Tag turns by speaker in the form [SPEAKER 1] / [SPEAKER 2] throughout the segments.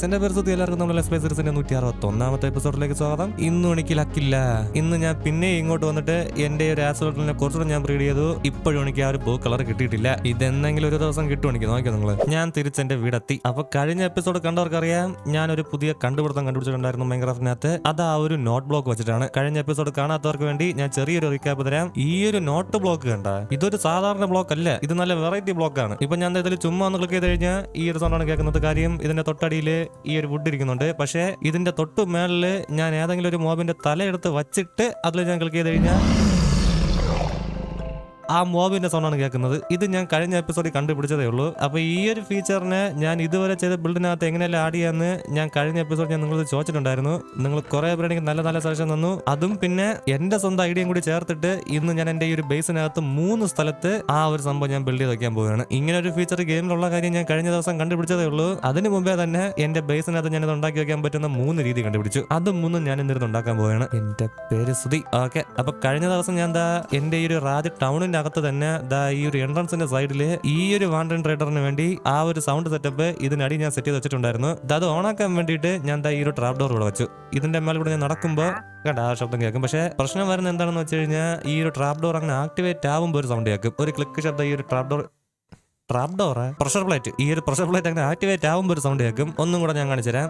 [SPEAKER 1] പേര് സുധി എല്ലാവർക്കും നമ്മുടെ സ്പേസ് സീരീസിന്റെ നൂറ്റി അറുപത്തി ഒന്നാമത്തെ എപ്പിസോഡിലേക്ക് സ്വാഗതം. ഇന്നും എനിക്ക് ലക്കില്ല. ഇന്ന് ഞാൻ പിന്നെ ഇങ്ങോട്ട് വന്നിട്ട് എന്റെ ഒരു ആസോട്ടിനെ കുറച്ചുകൂടെ ഞാൻ ബ്രീഡ് ചെയ്തു. ഇപ്പോഴും എനിക്ക് ആ ഒരു ബ്ലൂ കളർ കിട്ടിയിട്ടില്ല. ഇതെന്നെങ്കിലും ഒരു ദിവസം കിട്ടും എനിക്ക്. നോക്കിയോ നിങ്ങൾ ഞാൻ തിരിച്ച് എന്റെ വീടെത്തി. അപ്പൊ കഴിഞ്ഞ എപ്പിസോഡ് കണ്ടവർക്കറിയാം ഞാൻ ഒരു പുതിയ കണ്ടുപിടുത്തം കണ്ടുപിടിച്ചിട്ടുണ്ടായിരുന്നു മൈൻക്രാഫ്റ്റിനകത്ത് അത് ആ ഒരു നോട്ട് ബ്ലോക്ക് വെച്ചിട്ടാണ്. കഴിഞ്ഞ എപ്പിസോഡ് കാണാത്തവർക്ക് വേണ്ടി ഞാൻ ചെറിയൊരു റീക്യാപ്പ് തരാം. ഈ ഒരു നോട്ട് ബ്ലോക്ക് കണ്ട ഇതൊരു സാധാരണ ബ്ലോക്ക് അല്ല. ഇത് നല്ല വെറൈറ്റി ബ്ലോക്കാണ് ഇപ്പൊ ഞാൻ ഇതിൽ ചുമ്മാ ഒന്ന് ക്ലിക്ക് ചെയ്ത് കഴിഞ്ഞാൽ ഈ ഒരു സൗണ്ടാണ് കേൾക്കുന്നത്. കാര്യം ഇതിന്റെ തൊട്ടടിയിൽ ഈ ഒരു വുഡ് ഇരിക്കുന്നുണ്ട്. പക്ഷേ ഇതിന്റെ തൊട്ടു മേളിൽ ഞാൻ ഏതെങ്കിലും ഒരു മോബിന്റെ തലയെടുത്ത് വച്ചിട്ട് അതിൽ ഞാൻ ക്ലിക്ക് ചെയ്ത് കഴിഞ്ഞാൽ ആ മോബിന്റെ സൗണ്ടാണ് കേൾക്കുന്നത്. ഇത് ഞാൻ കഴിഞ്ഞ എപ്പിസോഡിൽ കണ്ടുപിടിച്ചതേ ഉള്ളൂ. അപ്പൊ ഈ ഒരു ഫീച്ചറിനെ ഞാൻ ഇതുവരെ ചെയ്ത ബിൽഡിനകത്ത് എങ്ങനെയല്ല ആഡ് ചെയ്യാന്ന് ഞാൻ കഴിഞ്ഞ എപ്പിസോഡ് ഞാൻ നിങ്ങളത് ചോദിച്ചിട്ടുണ്ടായിരുന്നു. നിങ്ങൾ കുറെ പേര് എനിക്ക് നല്ല നല്ല സജഷൻ തന്നു. അതും പിന്നെ എന്റെ സ്വന്തം ഐഡിയയും കൂടി ചേർത്തിട്ട് ഇന്ന് ഞാൻ എന്റെ ഈ ഒരു ബേസിനകത്ത് മൂന്ന് സ്ഥലത്ത് ആ ഒരു സംഭവം ഞാൻ ബിൽഡ് ചെയ്ത് വെക്കാൻ പോവുകയാണ്. ഇങ്ങനെ ഒരു ഫീച്ചർ ഗെയിമിലുള്ള കാര്യം ഞാൻ കഴിഞ്ഞ ദിവസം കണ്ടുപിടിച്ചതേ ഉള്ളൂ. അതിന് മുമ്പേ തന്നെ എന്റെ ബേസിനകത്ത് ഞാൻ ഇത് ഉണ്ടാക്കി വെക്കാൻ പറ്റുന്ന മൂന്ന് രീതി കണ്ടുപിടിച്ചു. അതും മൂന്നും ഞാൻ ഇന്നിരുന്ന് ഉണ്ടാക്കാൻ പോവുകയാണ്. എന്റെ പേര് സുധി. ഓക്കെ അപ്പൊ കഴിഞ്ഞ ദിവസം ഞാൻ എന്താ എന്റെ ഈ ഒരു റാജ് ടൗണിന്റെ അകത്ത് തന്നെ ദാ ഈ ഒരു എൻട്രൻസിന്റെ സൈഡിൽ ഈ ഒരു വാണ്ടൻ ട്രേഡറിന് വേണ്ടി ആ ഒരു സൗണ്ട് സെറ്റപ്പ് ഇതിനടി ഞാൻ സെറ്റ് ചെയ്ത് വെച്ചിട്ടുണ്ടായിരുന്നു. അത് ഓണാക്കാൻ വേണ്ടിയിട്ട് ഞാൻ ദാ ഈ ഒരു ട്രാപ്പ് ഡോർ ഇവിടെ വെച്ചു. ഇതിന്റെ മേലെ കൂടെ ഞാൻ നടക്കുമ്പോൾ കേട്ടോ ആ ശബ്ദം കേൾക്കും. പക്ഷേ പ്രശ്നം വരുന്നത് എന്താണെന്ന് വെച്ച് കഴിഞ്ഞാൽ ഈ ഒരു ട്രാപ്പ് ഡോർ അങ്ങനെ ആക്ടിവേറ്റ് ആവുമ്പോൾ ഒരു സൗണ്ട് കേൾക്കും. ഒരു ക്ലിക്ക് ശബ്ദം ഈ ഒരു trap door trap door pressure plate ഈ ഒരു പ്രഷർ പ്ലേറ്റ് അങ്ങനെ ആക്ടിവേറ്റ് ആവുമ്പോൾ ഒരു സൗണ്ട് കേൾക്കും. ഒന്നും കൂടെ ഞാൻ കാണിച്ചു തരാം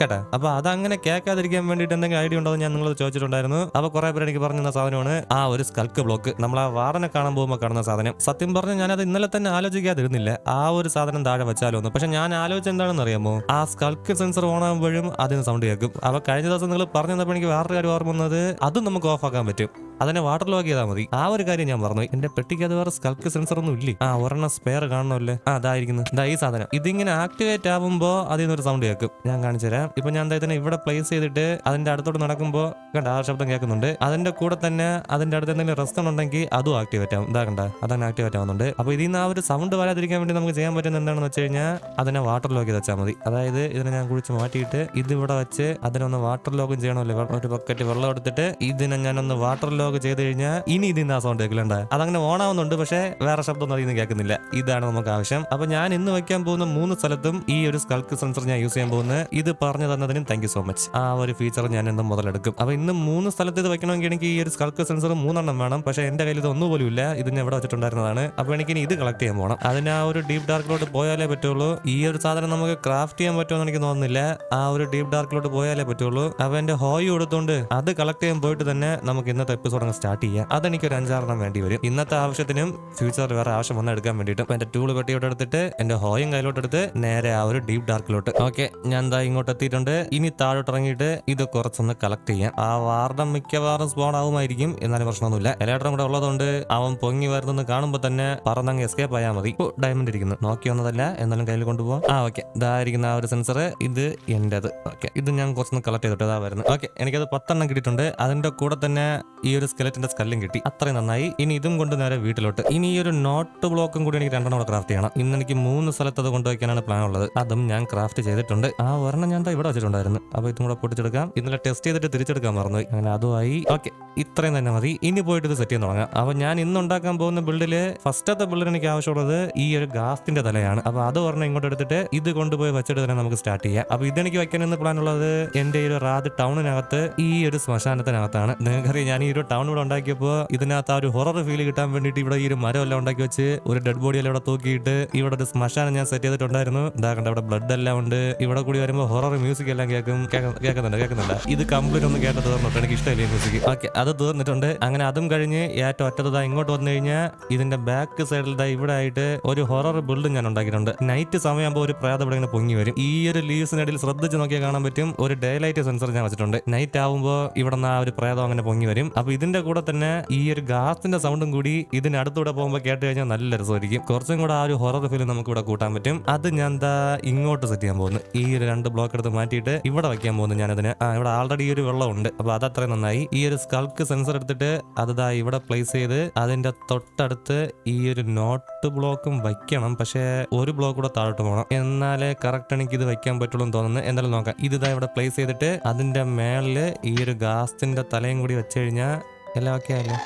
[SPEAKER 1] കേട്ടാ. അപ്പൊ അതങ്ങനെ കേൾക്കാതിരിക്കാൻ വേണ്ടിയിട്ട് എന്തെങ്കിലും ഐഡിയ ഉണ്ടോ ഞാൻ നിങ്ങളോട് ചോദിച്ചിട്ടുണ്ടായിരുന്നു. അപ്പൊ കുറെ പേര് എനിക്ക് പറഞ്ഞു സാധനമാണ് ആ ഒരു സ്കൾക്ക് ബ്ലോക്ക്. നമ്മൾ ആ വാടനെ കാണാൻ പോകുമ്പോൾ കാണുന്ന സാധനം. സത്യം പറഞ്ഞാൽ ഞാനത് ഇന്നലെ തന്നെ ആലോചിക്കാതിരുന്നില്ല. ആ ഒരു സാധനം താഴെ വെച്ചാലോ എന്ന്. പക്ഷെ ഞാൻ ആലോചിച്ച എന്താണെന്ന് അറിയാമോ? ആ സ്കൾക്ക് സെൻസർ ഓൺ ആകുമ്പോഴും അതിന് സൗണ്ട് കേൾക്കും. അപ്പൊ കഴിഞ്ഞ ദിവസം നിങ്ങൾ പറഞ്ഞു തന്നപ്പോൾ എനിക്ക് വേറൊരു കാര്യം ഓർമ്മ വന്നത്. അതും നമുക്ക് ഓഫ് ആക്കാൻ പറ്റും. അതിനെ വാട്ടർ ലോക്ക് ചെയ്താൽ മതി. ആ ഒരു കാര്യം ഞാൻ പറഞ്ഞു എന്റെ പെട്ടിക്ക് അത് വേറെ സ്കൾക്ക് സെൻസർ ഒന്നും ഇല്ലേ? ആ ഒരെണ്ണം സ്പെയർ കാണണമല്ലേ? ആ അതായിരിക്കുന്നു ഇതാ ഈ സാധനം. ഇതിങ്ങനെ ആക്ടിവേറ്റ് ആവുമ്പോൾ അതിൽ നിന്നൊരു സൗണ്ട് കേൾക്കും. ഞാൻ കാണിച്ചു തരാം. ഇപ്പൊ ഞാൻ ഇതിനെ ഇവിടെ പ്ലേസ് ചെയ്തിട്ട് അതിന്റെ അടുത്തോട്ട് നടക്കുമ്പോൾ കണ്ട ആ ശബ്ദം കേൾക്കുന്നുണ്ട്. അതിന്റെ കൂടെ തന്നെ അതിന്റെ അടുത്ത് എന്തെങ്കിലും റെസ്റ്റ് ഉണ്ടെങ്കിൽ അതും ആക്ടിവേറ്റ് ആവും. ഇതാ കണ്ട അതാണ് ആക്ടിവേറ്റ് ആവുന്നുണ്ട്. അപ്പൊ ഇതിൽ നിന്ന് ആ ഒരു സൗണ്ട് വരാതിരിക്കാൻ വേണ്ടി നമുക്ക് ചെയ്യാൻ പറ്റുന്ന എന്താണെന്ന് വെച്ച് കഴിഞ്ഞാൽ അതിനെ വാട്ടർ ലോക്ക് ചെയ്ത് വെച്ചാൽ മതി. അതായത് ഇതിനെ ഞാൻ കുഴിച്ച് മാറ്റിയിട്ട് ഇതിവിടെ വെച്ച് അതിനൊന്ന് വാട്ടർ ലോക്കും ചെയ്യണമല്ലോ? ഒരു ബക്കറ്റ് വെള്ളം എടുത്തിട്ട് ഇതിനെ ഞാനൊന്ന് വാട്ടർ ലോക്ക് ചെയ്ത് കഴിഞ്ഞാൽ ഇനി ഇതിന് ആ സൗണ്ട് കേൾക്കില്ല. അതങ്ങനെ ഓൺ ആവുന്നുണ്ട് പക്ഷേ വേറെ ശബ്ദമൊന്നും അതിൽ നിന്ന് കേൾക്കുന്നില്ല. ഇതാണ് നമുക്ക് ആവശ്യം. അപ്പൊ ഞാൻ ഇന്ന് വെക്കാൻ പോകുന്ന മൂന്ന് സ്ഥലത്തും ഈ ഒരു സ്കൾക്ക് സെൻസർ ഞാൻ യൂസ് ചെയ്യാൻ പോകുന്നത്. ഇത് പറഞ്ഞു തന്നതിനും താങ്ക് സോ മച്ച് ആ ഒരു ഫീച്ചർ ഞാൻ ഇന്ന് മുതലെടുക്കും. അപ്പൊ ഇന്ന് മൂന്ന് സ്ഥലത്ത് ഇത് വെക്കണമെങ്കിൽ എനിക്ക് ഈ ഒരു സ്കൾക്ക് സെൻസർ മൂന്നെണ്ണം വേണം. പക്ഷെ എന്റെ കയ്യിൽ ഇത് ഒന്നുപോലും ഇല്ല. ഇത് ഞാൻ ഇവിടെ വെച്ചിട്ടുണ്ടായിരുന്നതാണ്. അപ്പൊ എനിക്ക് ഇനി ഇത് കളക്ട് ചെയ്യാൻ പോകണം അതിന് ആ ഒരു ഡീപ് ഡാർക്കിലോട്ട് പോയാലേ പറ്റുള്ളൂ. ഈ ഒരു സാധനം നമുക്ക് ക്രാഫ്റ്റ് ചെയ്യാൻ പറ്റുമെന്ന് എനിക്ക് തോന്നുന്നില്ല. ആ ഒരു ഡീപ് ഡാർക്കിലോട്ട് പോയാലേ പറ്റുള്ളൂ. അപ്പൊ എന്റെ ഹോയ് കൊടുത്തോണ്ട് അത് കളക്ട് ചെയ്യാൻ പോയിട്ട് തന്നെ നമുക്ക് ഇന്നത്തെ എപ്പിസോഡ് അങ്ങ് സ്റ്റാർട്ട് ചെയ്യാം അതെനിക്ക് ഒരു അഞ്ചാറെണ്ണം വേണ്ടി വരും. ഇന്നത്തെ ആവശ്യത്തിനും ഫ്യൂച്ചറിൽ വേറെ ആവശ്യം വന്ന് എടുക്കാൻ വേണ്ടിയിട്ട് എന്റെ ടൂൾ പെട്ടിയോട്ട് എടുത്തിട്ട് എന്റെ ഹോയും കയ്യിലോട്ട് എടുത്ത് നേരെ ആ ഒരു ഡീപ് ഡാർക്കിലോട്ട് ഓക്കെ ഞാൻ എന്താ ഇങ്ങോട്ട് എത്തിയിട്ടുണ്ട്. ഇനി താഴോട്ട് ഇറങ്ങിയിട്ട് ഇത് കുറച്ചൊന്ന് കളക്ട് ചെയ്യാം. ആ വാർഡം മിക്കവാറും സ്പോൺ ആവുമായിരിക്കും. എന്നാലും പ്രശ്നമൊന്നുമില്ല. എലേട്ടറും കൂടെ ഉള്ളതുകൊണ്ട് അവൻ പൊങ്ങി വരുന്നെന്ന് കാണുമ്പോൾ തന്നെ പറന്നങ്ങ് എസ്കേപ്പ് ആയാൽ മതി. ഇപ്പോൾ ഡയമണ്ട് ഇരിക്കുന്നു. നോക്കി വന്നതല്ല. എന്നാലും കയ്യിൽ കൊണ്ടുപോകാം ആ ഓക്കെ ഇതായിരിക്കുന്ന ആ ഒരു സെൻസർ ഇത് എന്റേത്. ഓക്കെ ഇത് ഞാൻ കുറച്ചൊന്ന് കളക്ട് ചെയ്തിട്ട് ഇതാ വരുന്നത് ഓക്കെ എനിക്കത് പത്തെണ്ണം കിട്ടിയിട്ടുണ്ട്. അതിന്റെ കൂടെ തന്നെ ഈ ഒരു സ്കെലറ്റിന്റെ സ്കല്ലും കിട്ടി. അത്രയും നന്നായി. ഇനി ഇതും കൊണ്ട് നേരെ വീട്ടിലോട്ട്. ഇനി ഈ ഒരു നോട്ട് ബ്ലോക്കും കൂടി എനിക്ക് രണ്ടെണ്ണം ക്രാഫ്റ്റ് ചെയ്യണം. ഇന്ന് എനിക്ക് മൂന്ന് സ്ഥലത്ത് അത് കൊണ്ടുവയ്ക്കാനാണ് പ്ലാൻ ഉള്ളത്. അതും ഞാൻ ക്രാഫ്റ്റ് ചെയ്തിട്ടുണ്ട്. ആ ഒരെണ്ണം ഞാൻ ഇവിടെ വെച്ചിട്ടുണ്ടായിരുന്നു. അപ്പൊ ഇതും കൂടെ പൊട്ടിച്ചെടുക്കാം. ഇന്നലെ ടെസ്റ്റ് ചെയ്തിട്ട് തിരിച്ചെടുക്കാൻ മറന്നു അങ്ങനെ അതുമായി. ഓക്കെ ഇത്രയും തന്നെ മതി. ഇനി പോയിട്ട് ഇത് സെറ്റ് ചെയ്യാൻ തുടങ്ങാം. അപ്പൊ ഞാൻ ഇന്ന് ഉണ്ടാക്കാൻ പോകുന്ന ബിൽഡിൽ ഫസ്റ്റത്തെ ബിൽഡിന് എനിക്ക് ആവശ്യമുള്ളത് ഈ ഒരു ഗാസ്റ്റിന്റെ തലയാണ്. അപ്പൊ അത് ഒരെണ്ണം ഇങ്ങോട്ട് എടുത്തിട്ട് ഇത് കൊണ്ടുപോയി വെച്ചിട്ട് തന്നെ നമുക്ക് സ്റ്റാർട്ട് ചെയ്യാം. അപ്പൊ ഇതെനിക്ക് വെക്കാൻ എന്ന് പ്ലാൻ ഉള്ളത് എന്റെ ഈ ഒരു റാദ് ടൗണിനകത്ത് ഈ ഒരു ശ്മശാനത്തിനകത്താണ്. നിങ്ങൾക്കറിയാം ഞാൻ ഈ ഒരു ടൗൺ ഇവിടെ ഉണ്ടാക്കിയപ്പോൾ ഇതിനകത്ത് ആ ഒരു ഹൊറർ ഫീൽ കിട്ടാൻ വേണ്ടിയിട്ട് ഇവിടെ ഈ ഒരു മരം എല്ലാം ഉണ്ടാക്കി വെച്ച് ഒരു ഡെഡ് ബോഡി എല്ലാം ഇവിടെ തൂക്കിയിട്ട് ഇവിടെ ഒരു സ്മശാനം ഞാൻ സെറ്റ് ചെയ്തിട്ടുണ്ടായിരുന്നു. ഇതാ കണ്ട ഇവിടെ ബ്ലഡ് എല്ലാം ഉണ്ട്. ഇവിടെ കൂടി വരുമ്പോൾ ഹൊറർ മ്യൂസിക് എല്ലാം കേൾക്കും. കേൾക്ക- കേൾക്കുന്നുണ്ട് കേൾക്കുന്നുണ്ട്. ഇത് കംപ്ലീറ്റ് ഒന്ന് കേട്ട് തീർന്നിട്ട് എനിക്ക് ഇഷ്ടമില്ല മ്യൂസിക് ഓക്കെ അത് തീർന്നിട്ടുണ്ട്. അങ്ങനെ അതും കഴിഞ്ഞ് ഏറ്റവും ഒറ്റത്തതാ ഇങ്ങോട്ട് വന്നു കഴിഞ്ഞാൽ ഇതിന്റെ ബാക്ക് സൈഡിൽ ഇവിടെ ആയിട്ട് ഒരു ഹൊറർ ബിൽഡ് ഞാൻ ഉണ്ടാക്കിയിട്ടുണ്ട്. നൈറ്റ് സമയമാകുമ്പോൾ ഒരു പ്രേതം ഇവിടെ ഇങ്ങനെ പൊങ്ങി വരും. ഈ ഒരു ലീവ്സിനിടയിൽ ശ്രദ്ധിച്ച് നോക്കിയാൽ കാണാൻ പറ്റും. ഒരു ഡേ ലൈറ്റ് സെൻസർ ഞാൻ വെച്ചിട്ടുണ്ട്. നൈറ്റ് ആവുമ്പോൾ ഇവിടെ നിന്ന് ആ ഒരു പ്രേതം അങ്ങനെ പൊങ്ങി വരും. അപ്പൊ ഇതിന്റെ കൂടെ തന്നെ ഈ ഒരു ഗാസിന്റെ സൗണ്ടും കൂടി ഇതിനടുത്തൂടെ പോകുമ്പോൾ കേട്ട് കഴിഞ്ഞാൽ നല്ല രസമായിരിക്കും. കുറച്ചും കൂടെ ആ ഒരു ഹൊറർ ഫീൽ നമുക്ക് ഇവിടെ കൂട്ടാൻ പറ്റും. അത് ഞാൻ എന്താ ഇങ്ങോട്ട് സെറ്റ് ചെയ്യാൻ പോകുന്നു. ഈ ഒരു രണ്ട് ബ്ലോക്ക് എടുത്ത് മാറ്റിയിട്ട് ഇവിടെ വെക്കാൻ പോകുന്നു ഞാനതിന്. ആ ഇവിടെ ആൾറെഡി ഈ ഒരു വെള്ളം ഉണ്ട് അപ്പൊ അത് അത്രയും നന്നായി. ഈ ഒരു സ്കൾക്ക് സെൻസർ എടുത്തിട്ട് അത് ഇവിടെ പ്ലേസ് ചെയ്ത് അതിന്റെ തൊട്ടടുത്ത് ഈ ഒരു നോട്ട് ബ്ലോക്കും വയ്ക്കണം പക്ഷേ ഒരു ബ്ലോക്ക് കൂടെ താഴോട്ട് പോകണം എന്നാലേ കറക്റ്റ് എനിക്ക് ഇത് വെക്കാൻ പറ്റുള്ളൂ എന്ന് തോന്നുന്നു. എന്തായാലും നോക്കാം. ഇത് ഇതാ ഇവിടെ പ്ലേസ് ചെയ്തിട്ട് അതിന്റെ മേളിൽ ഈ ഒരു ഗാസ്റ്റിന്റെ തലയും കൂടി വെച്ച് കഴിഞ്ഞാൽ എല്ലാം ഓക്കെ ആയല്ലോ?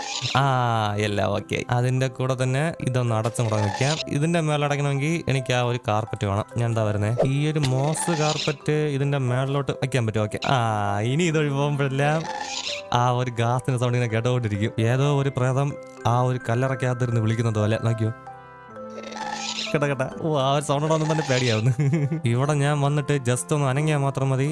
[SPEAKER 1] ആ എല്ലാം ഓക്കെ അതിന്റെ കൂടെ തന്നെ ഇതൊന്ന് അടച്ചും കൂടെ വെക്കാം. ഇതിന്റെ മേലടക്കണമെങ്കിൽ എനിക്ക് ആ ഒരു കാർപ്പറ്റ് വേണം. ഞാൻ എന്താ വരുന്നത് ഈ ഒരു മോസ് കാർപ്പറ്റ് ഇതിന്റെ മേളിലോട്ട് വയ്ക്കാൻ പറ്റും ഓക്കെ ആ ഇനി ഇതൊഴി പോകുമ്പോഴെല്ലാം ആ ഒരു ഗാസിന്റെ സൗണ്ട് ഇങ്ങനെ കേട്ടോണ്ടിരിക്കും. ഏതോ ഒരു പ്രേതം ആ ഒരു കല്ലറക്കകത്തിരുന്ന് വിളിക്കുന്നത് പോലെ. നോക്കിയോ? കേട്ടോ കേട്ടോ ഓ ആ ഒരു സൗണ്ട് ഒന്നും തന്നെ പേടിയാവുന്നു. ഇവിടെ ഞാൻ വന്നിട്ട് ജസ്റ്റ് ഒന്ന് അനങ്ങിയാൽ മാത്രം മതി.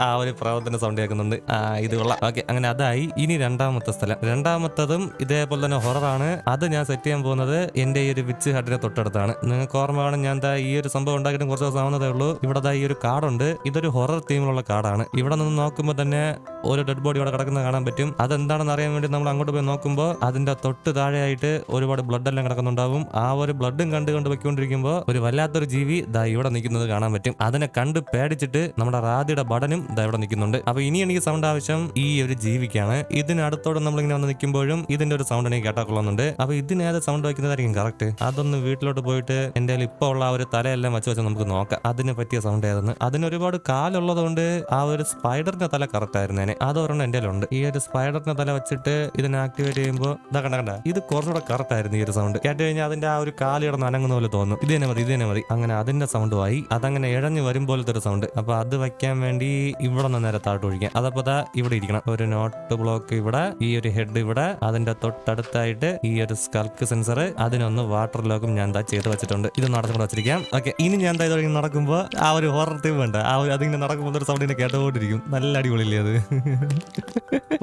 [SPEAKER 1] ആ ഒരു പ്രവർത്തന സൗണ്ട് കേൾക്കുന്നുണ്ട്. ആ ഇത് കൊള്ളാം ഓക്കെ അങ്ങനെ അതായി. ഇനി രണ്ടാമത്തെ സ്ഥലം. രണ്ടാമത്തതും ഇതേപോലെ തന്നെ ഹൊററാണ് അത് ഞാൻ സെറ്റ് ചെയ്യാൻ പോകുന്നത് എന്റെ ഈ ഒരു വിച്ച് ഹട്ടിന്റെ തൊട്ടടുത്താണ്. നിങ്ങൾക്ക് ഓർമ്മ വേണം ഞാൻ എന്താ ഈ ഒരു സംഭവം ഉണ്ടാക്കിയിട്ട് കുറച്ച് ദിവസം ആവുന്നതേ ഉള്ളൂ. ഇവിടെ ഈ ഒരു കാർഡുണ്ട് ഇതൊരു ഹൊറർ തീമിലുള്ള കാർഡാണ് ഇവിടെ നിന്ന് നോക്കുമ്പോൾ തന്നെ ഒരു ഡെഡ് ബോഡി ഇവിടെ കിടക്കുന്നത് കാണാൻ പറ്റും. അതെന്താണെന്ന് അറിയാൻ വേണ്ടി നമ്മൾ അങ്ങോട്ട് പോയി നോക്കുമ്പോൾ അതിന്റെ തൊട്ട് താഴെയായിട്ട് ഒരുപാട് ബ്ലഡ് എല്ലാം കിടക്കുന്നുണ്ടാവും. ആ ഒരു ബ്ലഡും കണ്ട് വെക്കൊണ്ടിരിക്കുമ്പോൾ ഒരു വല്ലാത്തൊരു ജീവി ദാ ഇവിടെ നിൽക്കുന്നത് കാണാൻ പറ്റും. അതിനെ കണ്ട് പേടിച്ചിട്ട് നമ്മുടെ റാദിയുടെ ബടനും ദാ ഇവിടെ നിൽക്കുന്നുണ്ട്. അപ്പൊ ഇനി എനിക്ക് സൗണ്ട് ആവശ്യം ഈ ഒരു ജീവിക്കാണ്. ഇതിനടുത്തോടെ നമ്മളിങ്ങനെ വന്ന് നിൽക്കുമ്പോഴും ഇതിന്റെ ഒരു സൗണ്ട് എനിക്ക് കേട്ടാ കൊള്ളുന്നുണ്ട് അപ്പൊ ഇതിനേത് സൗണ്ട് വയ്ക്കുന്നതായിരിക്കും കറക്റ്റ് അതൊന്ന് വീട്ടിലോട്ട് പോയിട്ട് എന്റെ ഇപ്പോൾ ഇപ്പൊ ഉള്ള ആ ഒരു തലയെല്ലാം വെച്ച് വെച്ച് നമുക്ക് നോക്കാം. അതിന് പറ്റിയ സൗണ്ട് ഏതെന്ന്. അതിന് ഒരുപാട് കാലുള്ളത് കൊണ്ട് ആ ഒരു സ്പൈഡറിന്റെ തല കറക്റ്റ് ആയിരുന്നേനെ അതൊരെണ്ണം എന്റെ ഉണ്ട് ഈ ഒരു സ്പൈഡറിന്റെ തല വെച്ചിട്ട് ഇതിനെ ആക്ടിവേറ്റ് ചെയ്യുമ്പോൾ ഇതാ കണ്ട കണ്ട. ഇത് കുറച്ചുകൂടെ കറക്റ്റ് ആയിരുന്നു ഈ ഒരു സൗണ്ട് കേട്ട് കഴിഞ്ഞാൽ അതിന്റെ ആ ഒരു കാൽ കിടന്ന് അനങ്ങുന്ന പോലെ തോന്നും. ഇത് തന്നെ മതി ഇത് തന്നെ മതി. അങ്ങനെ അതിന്റെ സൗണ്ടുമായി അതങ്ങനെ ഇഴഞ്ഞു വരും പോലത്തെ ഒരു സൗണ്ട് അപ്പൊ അത് വയ്ക്കാൻ വേണ്ടി ഇവിടെ നിന്ന് നേരെ താഴോട്ട് ഒഴിക്കാം അതപ്പോ ദാ ഇവിടെ ഇരിക്കണം. ഒരു നോട്ട് ബ്ലോക്ക് ഇവിടെ ഈ ഒരു ഹെഡ് ഇവിടെ അതിന്റെ തൊട്ടടുത്തായിട്ട് ഈ ഒരു സ്കൾക്ക് സെൻസർ അതിനൊന്ന് വാട്ടർ ലോക്കും ഞാൻ എന്താ ചെയ്ത് വെച്ചിട്ടുണ്ട്. ഇത് നടന്നുകൊണ്ട് വെച്ചിരിക്കാം. ഓക്കെ ഇനി ഞാൻ എന്താ ഇതുവഴി നടക്കുമ്പോൾ ആ ഒരു ഹോറർ തീം വേണ്ട. ആ ഒരു അതിങ്ങനെ നടക്കുമ്പോൾ ഒരു സൗണ്ടിനെ കേട്ടുകൊണ്ടിരിക്കും നല്ല അടിപൊളിയില്ലേ അത്?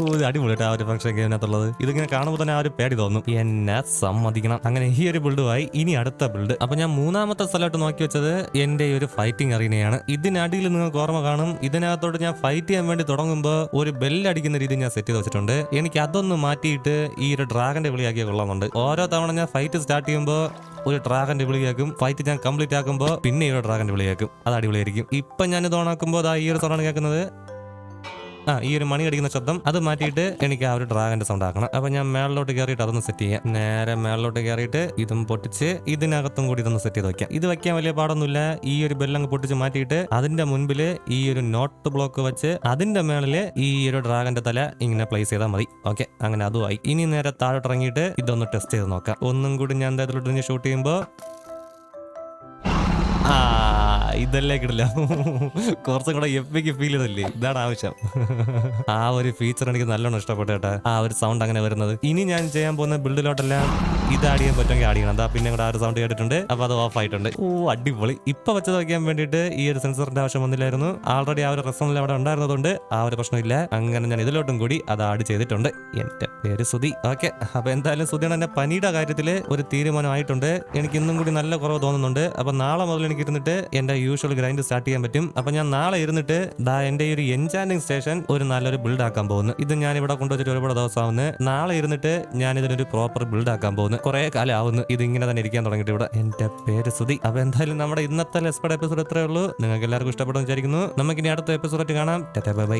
[SPEAKER 1] ഓ അടിപൊളി ആ ഒരു ഫംഗ്ഷൻ ഗെയിമിനകത്തുള്ളത് ഇതിങ്ങനെ കാണുമ്പോൾ തന്നെ ആ ഒരു പേടി തോന്നും. എന്നെ സമ്മതിക്കണം. അങ്ങനെ ഈ ഒരു ബിൽഡുമായി ഇനി അടുത്ത ബിൽഡ് അപ്പൊ ഞാൻ മൂന്നാമത്തെ സ്ഥലമായിട്ട് നോക്കി വെച്ചത് എന്റെ ഒരു ഫൈറ്റിംഗ് അറീനയാണ് ഇതിനടിയിൽ നിങ്ങൾക്ക് ഓർമ്മ കാണും. ഇതിനകത്തോട്ട് ഞാൻ ഫൈറ്റ് ചെയ്യാൻ വേണ്ടി തുടങ്ങുമ്പോൾ ഒരു ബെല്ലടിക്കുന്ന രീതി ഞാൻ സെറ്റ് ചെയ്ത് വെച്ചിട്ടുണ്ട്. എനിക്ക് അതൊന്ന് മാറ്റിയിട്ട് ഈ ഒരു ഡ്രാഗന്റെ വിളിയാക്കിയ കൊള്ളാമുണ്ട് ഓരോ തവണ ഞാൻ ഫൈറ്റ് സ്റ്റാർട്ട് ചെയ്യുമ്പോൾ ഒരു ഡ്രാഗന്റെ വിളിയാക്കും. ഫൈറ്റ് ഞാൻ കംപ്ലീറ്റ് ആക്കുമ്പോൾ പിന്നെ ഈ ഒരു ഡ്രാഗന്റെ വിളിയാക്കും. അത് അടിപൊളിയായിരിക്കും. ഇപ്പൊ ഞാൻ ഇത് ഓണാക്കുമ്പോൾ അതാ ഈ ഒരു സൗണ്ടാണ് കേൾക്കുന്നത്. ആ ഈ ഒരു മണി അടിക്കുന്ന ശബ്ദം അത് മാറ്റിയിട്ട് എനിക്ക് ആ ഒരു ഡ്രാഗന്റെ സൗണ്ട് ആക്കണം. അപ്പൊ ഞാൻ മേളിലോട്ട് കയറിയിട്ട് അതൊന്ന് സെറ്റ് ചെയ്യാം. നേരെ മേളിലോട്ട് കയറിയിട്ട് ഇതും പൊട്ടിച്ച് ഇതിനകത്തും കൂടി ഇതൊന്ന് സെറ്റ് ചെയ്ത് വെക്കാം. ഇത് വെക്കാൻ വലിയ പാടൊന്നുമില്ല. ഈ ഒരു ബെല്ലങ്ങ് പൊട്ടിച്ച് മാറ്റിയിട്ട് അതിന്റെ മുൻപിൽ ഈ ഒരു നോട്ട് ബ്ലോക്ക് വെച്ച് അതിന്റെ മേളിൽ ഈ ഒരു ഡ്രാഗന്റെ തല ഇങ്ങനെ പ്ലേസ് ചെയ്താൽ മതി. ഓക്കെ അങ്ങനെ അതുമായി ഇനി നേരെ താഴോട്ട് ഇറങ്ങിയിട്ട് ഇതൊന്ന് ടെസ്റ്റ് ചെയ്ത് നോക്കാം. ഒന്നും കൂടി ഞാൻ എന്തായാലും ഷൂട്ട് ചെയ്യുമ്പോൾ ആ ഇതല്ലേ കിടില്ല കുറച്ചും കൂടെ എപ്പിക്ക് ഫീൽ ചെയ്തല്ലേ? ഇതാണ് ആവശ്യം. ആ ഒരു ഫീച്ചർ എനിക്ക് നല്ലോണം ഇഷ്ടപ്പെട്ടു കേട്ടോ. ആ ഒരു സൗണ്ട് അങ്ങനെ വരുന്നത്. ഇനി ഞാൻ ചെയ്യാൻ പോകുന്ന ബിൽഡിലോട്ടെല്ലാം ഇത് ആഡ് ചെയ്യാൻ പറ്റുമെങ്കിൽ ആഡ് ചെയ്യണം. അതാ പിന്നെ കൂടെ ആ ഒരു സൗണ്ട് കേട്ടിട്ടുണ്ട്. അപ്പൊ അത് ഓഫ് ആയിട്ടുണ്ട്. ഓ അടിപൊളി. ഇപ്പൊ വെച്ചത് വയ്ക്കാൻ വേണ്ടിയിട്ട് ഈ ഒരു സെൻസറിന്റെ ആവശ്യം വന്നില്ലായിരുന്നു. ആൾറെഡി ആ ഒരു റെസ്റ്റോറന്റിൽ അവിടെ ഉണ്ടായിരുന്നതുകൊണ്ട് ആ ഒരു പ്രശ്നമില്ല. അങ്ങനെ ഞാൻ ഇതിലോട്ടും കൂടി അത് ആഡ് ചെയ്തിട്ടുണ്ട്. എന്റെ പേര് സുധി. ഓക്കെ. അപ്പൊ എന്തായാലും സുധിയാണ് എന്റെ പനിയുടെ കാര്യത്തിൽ ഒരു തീരുമാനമായിട്ടുണ്ട്. എനിക്ക് ഇന്നും കൂടി നല്ല കുറവ് തോന്നുന്നുണ്ട്. അപ്പൊ നാളെ മുതൽ എനിക്ക് ഇരുന്നിട്ട് എന്റെ യൂഷ്വൽ ഗ്രൈൻഡ് സ്റ്റാർട്ട് ചെയ്യാൻ പറ്റും. അപ്പൊ ഞാൻ നാളെ ഇരുന്നിട്ട് ദാ എന്റെ ഒരു എൻചാൻഡിങ് സ്റ്റേഷൻ ഒരു നല്ലൊരു ബിൽഡ് ആക്കാൻ പോകുന്നു. ഇത് ഞാൻ ഇവിടെ കൊണ്ടുവച്ചിട്ട് ഒരുപാട് ദിവസം ദിവസമാവുന്നു. നാളെ ഇരുന്നിട്ട് ഞാൻ ഇതിനൊരു പ്രോപ്പർ ബിൽഡ് ആക്കാൻ പോകുന്നു. കുറെ കാലം ആവുന്നു. ഇത് ഇങ്ങനെ തന്നെ ഇരിക്കാൻ തുടങ്ങിയിട്ട് ഇവിടെ. എന്റെ പേര് സുധി. അപ്പൊ എന്തായാലും നമ്മുടെ ഇന്നത്തെ ലെസ്പഡ് എപ്പിസോഡ് എത്രയേ ഉള്ളൂ. നിങ്ങൾക്ക് എല്ലാവർക്കും ഇഷ്ടപ്പെടുന്നു വിചാരിക്കുന്നു. നമുക്കിനി അടുത്ത എപ്പിസോഡ് കാണാം. ബൈ.